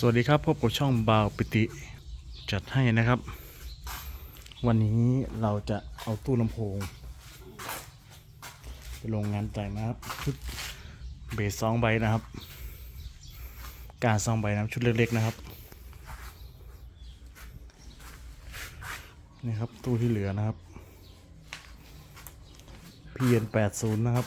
สวัสดีครับพบกับช่องบาวปิติจัดให้นะครับ วันนี้เราจะเอาตู้ลำโพง ไปลงงานแต่งนะครับชุดเบสสองใบนะครับ การสองใบนะชุดเล็กๆนะครับนี่ครับตู้ที่เหลือนะครับ PN 80นะครับ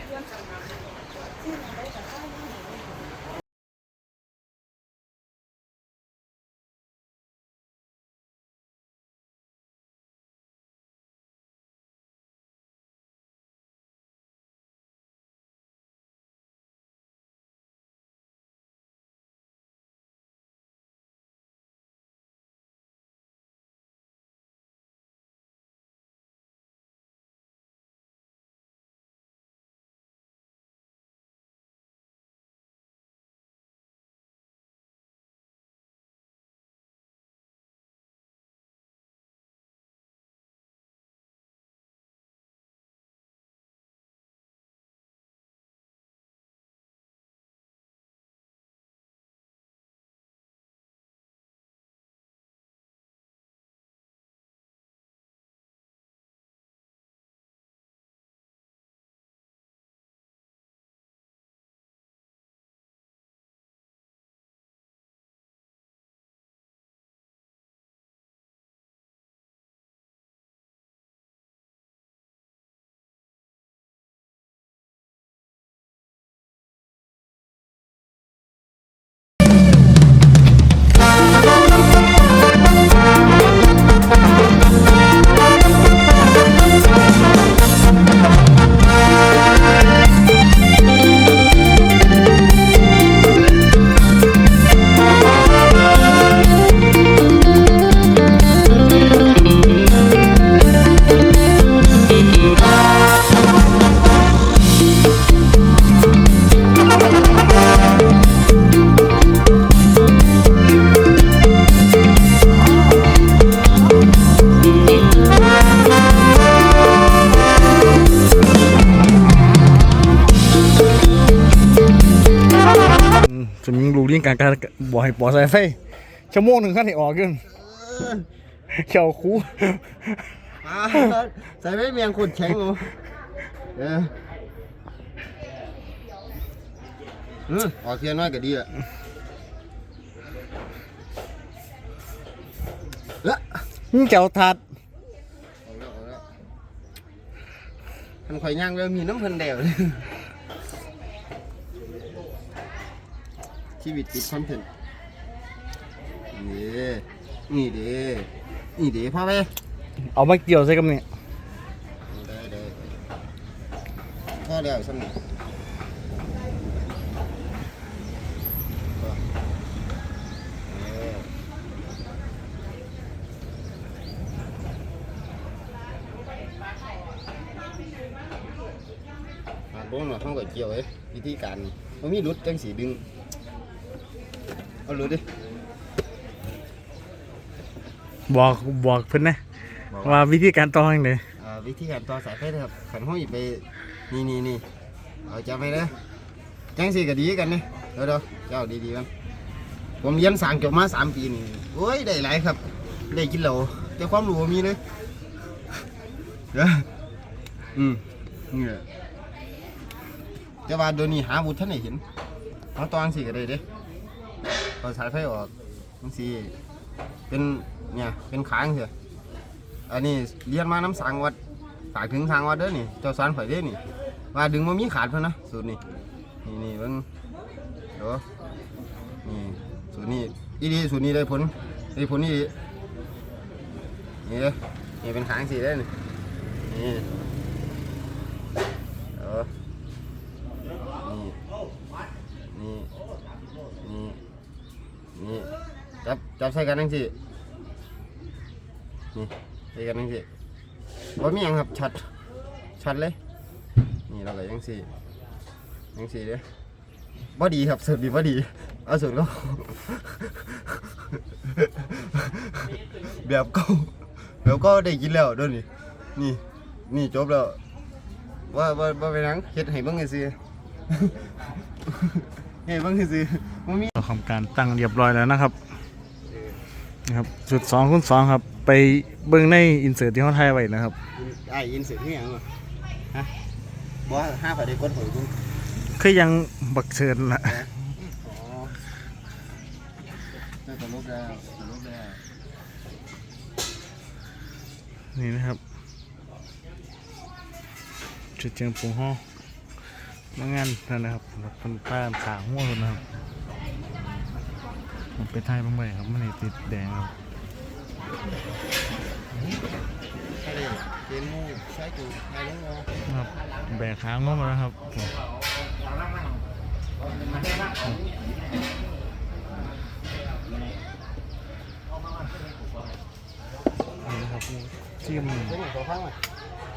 กเลี้ยงการการบอกให้ปอใส่ไฟชั่วโมงหนึ่งขั้นให้ออกขึ้นเขียวคูอ่าใส่ไม่เมียงขุดแข็งโอ้เอออืมออกเทียนน้อยก็ดีอะเละนี่เจ้าทัดเอาแล้วเอาแล้วมันข่อยย่างเลยมีน้ำเพิ่นเดวเลย ชีวิตติดคอนเทนต์นี่นี่เด้นี่เด้พ่อไปเอามาเกี่ยวใส่กับเนี่ยได้ได้พ่อแล้วสนุกมาบ้งหน่อยห้องก๋วยเตี๋ยวเอ้ยวิธีการมันมีรุดจังสีดึง เอารุดดิบอกบอกเพิ่นนะว่าวิธีการต่อยังไงอ่าวิธีการต่อสายไฟนะครับขันห้อยไปนี่นี่นี่เอาจับไปนะจังสีก็ดีกันนี่เดี๋ยวเดี๋ยวเจ้าดีๆกันผมเรียนสางจบมาสามปีนี่โอ้ยได้หลายครับ ได้กินเหล้าแต่ความรู้บ่มีเลยเด้ออืมนี่แหละแต่ว่าเดี๋ยวนี้หาบุตรท่านไหนเห็นเอาตอนสีก็ได้เด้ เอาสายไฟออกจังสีเป็นเนี่ยเป็นค้างเถอะอันนี้เรียนมาน้ำสังวัดฝากถึงทางวัดเด้อนี่ เจ้าสารข่อยเด้อนี่ ว่าดึงมามีขาดเพิ่นนะสูตรนี้นี่นี่เบิ่งเดี๋ยวนี่สูตรนี้อีดีสูตรนี้ได้ผลได้ผลนี่นี่เด้อนี่เป็นขางสีได้นี่นี่เดี๋ยว จับใส่กันทั้งสี่นี่ใส่กันทั้งสี่ว่ามีหยังครับชัดชัดเลย นี่เราก็ยังสี่ยังสี่เด้อบ่ดีครับสุดดีบ่ดีเอาสุดก็แบบเก็แบบก็ได้กินแล้วด้วยนี่นี่นี่จบแล้วว่าว่าว่าไปนังเฮ็ดให้เบิ่งซื่อเฮ็ดเบิ่งซื่อๆบ่มีเราทำการตั้งเรียบร้อยแล้วนะครับ นะครับจุดสองคูณสองครับ ไปเบิ่งในอินเสิร์ตที่เขาถ่ายไว้นะครับไอ้อินเสิร์ตที่หยังวะฮะบ่ห้าฝ่ายได้กดหอยกูคือยังบักเชิญละอ๋อน่าจะลบแล้วจะลบแล้วนี่นะครับจุดเจียงปูห้องมางานนั่นนะครับเป็นป้าขางหัวคนนะครับ ผมไปถ่ายบ้างไหมครับไม่ได้ติดแดงครับใช่เกณฑ์มูใช้กูใช้ลงเอาครับแบกขางงมาแล้วครับนี่นะครับทีมเป็นหยังขอฟังหน่อย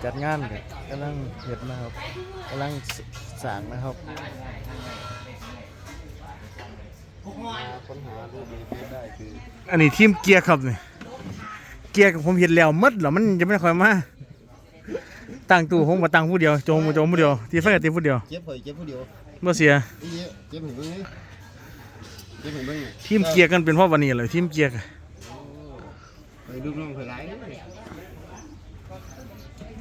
จัดงานกันกำลังเห็ดนะครับกำลังสร้างนะครับมา ค้นหาดูดีเฟซได้คืออันนี้ทีมเกียร์ครับนี่เกียร์กับผมเห็นแล้วหมดเหรอมันจะไม่ค่อยมาตั้งตู้ผมมาตั้งผู้เดียวโจมมาโจมผู้เดียวที่ไฟกับตีผู้เดียวเจ็บหอยเจ็บผู้เดียวเมื่อเสียอีเยอะเจ็บหอยเบิ่งนี่เจ็บหอยเบิ่งนี่ทีมเกียร์กันเป็นเพราะวันนี้เลยทีมเกียร์ไปดูน้องเคยไล่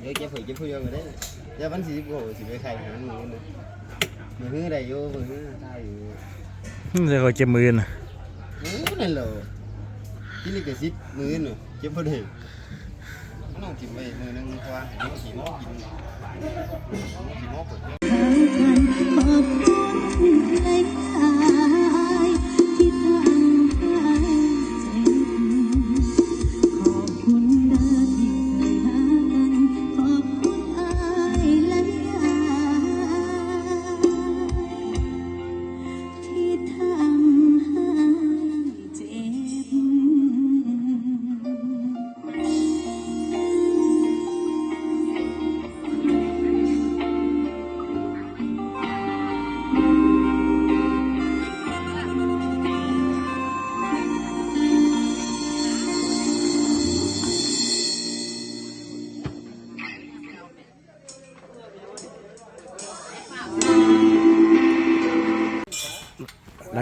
เดี๋ยวเจ็บหอยเจ็บผู้เดียวก็ได้เดี๋ยววันสิบโอ้สิไปใครหาหนูนะมือหื้อได้อยู่มือหื้อได้อยู่นี่ จะคอยเจ็บมือนะโอ้นั่นเหรอที่นี่ก็สิบมือหนูเจ็บพอดีน้องกินไปมือนึงกว่าเดี๋ยวขี่ม้อกินขี่ม้อเปิด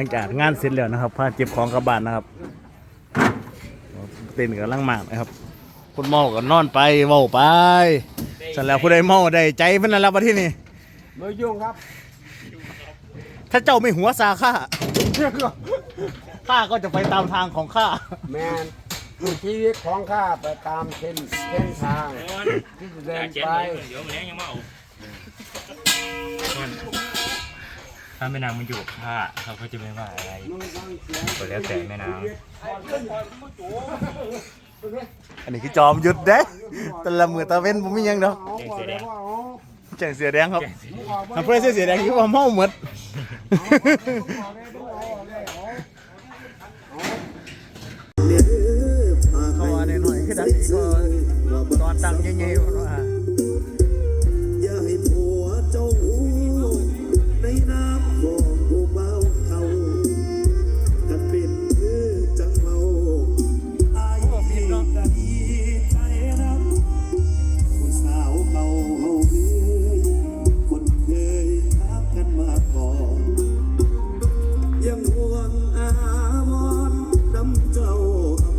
ลังจากงานเสร็จแล้วนะครับพาเก็บของกลับบ้านนะครับเต้นกับลังมากนะครับคนเมาก็นอนไปเมาไปเสร็จแล้วผู้ใดเมาได้ใจเพิ่นนั่นแหล้วประที่นี่ไม่ยุ่งครับ ถ้าเจ้าไม่หัวซาข้าข้าก็จะไปตามทางของข้าแมนชีวิตของข้าไปตามเส้นเส้นทางที่จะเดินไปเดี๋ยวมันยังมาเอา ถ้าแม่นางมันอยู่กับข้าเขาก็จะไม่ว่าอะไรก็แล้วแต่แม่นางอันนี้คือจอมหยุดเด้แต่ละมือตะเว้นผมมีหยังเนาะแจ้งเสียแดงแจ้งเสียแดงครับทำเพื่อเสียเสียแดงคือว่าเมาหมดเข้ามาหน่อยๆคือดังอีกก็ตอนตั้งเงี้ยๆว่าอย่า